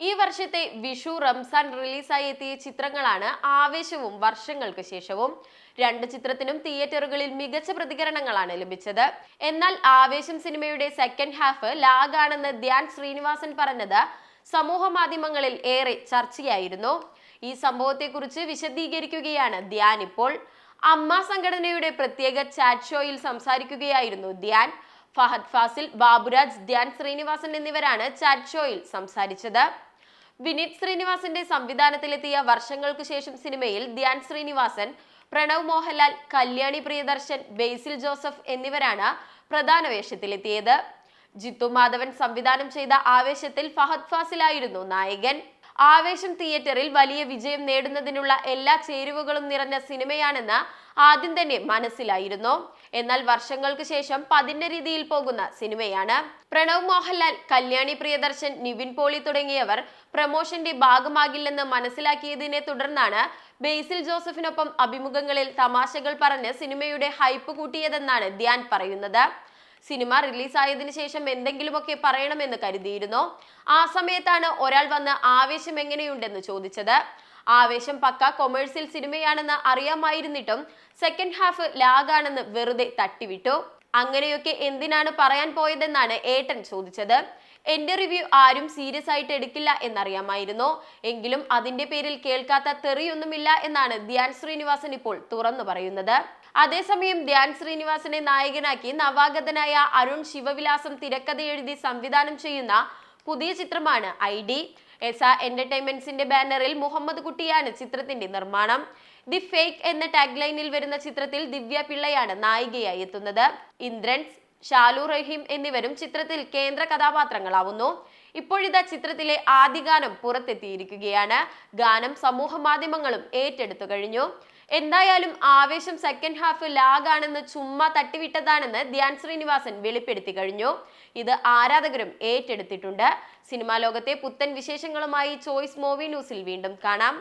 ഈ വർഷത്തെ വിഷു റംസാൻ റിലീസായി എത്തിയ ചിത്രങ്ങളാണ് ആവേശവും വർഷങ്ങൾക്ക് ശേഷവും. രണ്ട് ചിത്രത്തിനും തിയേറ്ററുകളിൽ മികച്ച പ്രതികരണങ്ങളാണ് ലഭിച്ചത്. എന്നാൽ ആവേശം സിനിമയുടെ സെക്കൻഡ് ഹാഫ് ലാഗാണെന്ന് ധ്യാൻ ശ്രീനിവാസൻ പറഞ്ഞത് സമൂഹ മാധ്യമങ്ങളിൽ ഏറെ ചർച്ചയായിരുന്നു. ഈ സംഭവത്തെക്കുറിച്ച് വിശദീകരിക്കുകയാണ് ധ്യാൻ ഇപ്പോൾ. അമ്മ സംഘടനയുടെ പ്രത്യേക ചാറ്റ് ഷോയിൽ സംസാരിക്കുകയായിരുന്നു ധ്യാൻ. ഫഹദ് ഫാസിൽ ബാബുരാജ് ധ്യാൻ ശ്രീനിവാസൻ എന്നിവരാണ് ചാറ്റ് ഷോയിൽ സംസാരിച്ചത്. വിനീത് ശ്രീനിവാസിന്റെ സംവിധാനത്തിലെത്തിയ വർഷങ്ങൾക്ക് ശേഷം സിനിമയിൽ ധ്യാൻ ശ്രീനിവാസൻ പ്രണവ് മോഹൻലാൽ കല്യാണി പ്രിയദർശൻ ബേസിൽ ജോസഫ് എന്നിവരാണ് പ്രധാന വേഷത്തിലെത്തിയത്. ജിത്തു മാധവൻ സംവിധാനം ചെയ്ത ആവേശത്തിൽ ഫഹദ് ഫാസിലായിരുന്നു നായകൻ. ആവേശം തിയേറ്ററിൽ വലിയ വിജയം നേടുന്നതിനുള്ള എല്ലാ ചേരുവകളും നിറഞ്ഞ സിനിമയാണെന്ന് ആദ്യം തന്നെ മനസ്സിലായിരുന്നു. എന്നാൽ വർഷങ്ങൾക്ക് ശേഷം പതിന്ന രീതിയിൽ പോകുന്ന സിനിമയാണ്. പ്രണവ് മോഹൻലാൽ കല്യാണി പ്രിയദർശൻ നിവിൻ പോളി തുടങ്ങിയവർ പ്രമോഷന്റെ ഭാഗമാകില്ലെന്ന് മനസ്സിലാക്കിയതിനെ തുടർന്നാണ് ബേസിൽ ജോസഫിനൊപ്പം അഭിമുഖങ്ങളിൽ തമാശകൾ പറഞ്ഞ് സിനിമയുടെ ഹൈപ്പ് കൂട്ടിയതെന്നാണ് ധ്യാൻ പറയുന്നത്. സിനിമ റിലീസായതിനു ശേഷം എന്തെങ്കിലുമൊക്കെ പറയണമെന്ന് കരുതിയിരുന്നു? ആ സമയത്താണ് ഒരാൾ വന്ന് ആവേശം എങ്ങനെയുണ്ടെന്ന് ചോദിച്ചത്. ആവേശം പക്ക കൊമേഴ്സ്യൽ സിനിമയാണെന്ന് അറിയാമായിരുന്നിട്ടും സെക്കൻഡ് ഹാഫ് ലാഗാണെന്ന് വെറുതെ തട്ടിവിട്ടു. അങ്ങനെയൊക്കെ എന്തിനാണ് പറയാൻ പോയതെന്നാണ് ഏട്ടൻ ചോദിച്ചത്. എന്റെ റിവ്യൂ ആരും സീരിയസ് ആയിട്ട് എടുക്കില്ല എന്നറിയാമായിരുന്നു. എങ്കിലും അതിന്റെ പേരിൽ കേൾക്കാത്ത തെറിയൊന്നുമില്ല എന്നാണ് ധ്യാൻ ശ്രീനിവാസൻ ഇപ്പോൾ തുറന്നു പറയുന്നത്. അതേസമയം ധ്യാൻ ശ്രീനിവാസനെ നായകനാക്കി നവാഗതനായ അരുൺ ശിവവിലാസം തിരക്കഥ എഴുതി സംവിധാനം ചെയ്യുന്ന പുതിയ ചിത്രമാണ് ഐ ഡി. എസ എന്റർടൈൻമെന്റ്സിന്റെ ബാനറിൽ മുഹമ്മദ് കുട്ടിയാണ് ചിത്രത്തിന്റെ നിർമ്മാണം. ദി ഫേക്ക് എന്ന ടാഗ് ലൈനിൽ വരുന്ന ചിത്രത്തിൽ ദിവ്യ പിള്ളയാണ് നായികയായി എത്തുന്നത്. ഇന്ദ്രൻസ് ഷാലു റഹീം എന്നിവരും ചിത്രത്തിൽ കേന്ദ്ര കഥാപാത്രങ്ങളാവുന്നു. ഇപ്പോഴിതാ ചിത്രത്തിലെ ആദ്യ ഗാനം പുറത്തെത്തിയിരിക്കുകയാണ്. ഗാനം സമൂഹ മാധ്യമങ്ങളും ഏറ്റെടുത്തു കഴിഞ്ഞു. എന്തായാലും ആവേശം സെക്കൻഡ് ഹാഫ് ലാഗാണെന്ന് ചുമ്മാ തട്ടിവിട്ടതാണെന്ന് ധ്യാൻ ശ്രീനിവാസൻ വെളിപ്പെടുത്തി കഴിഞ്ഞു. ഇത് ആരാധകരും ഏറ്റെടുത്തിട്ടുണ്ട്. സിനിമാ ലോകത്തെ പുത്തൻ വിശേഷങ്ങളുമായി ചോയ്സ് മൂവി ന്യൂസിൽ വീണ്ടും കാണാം.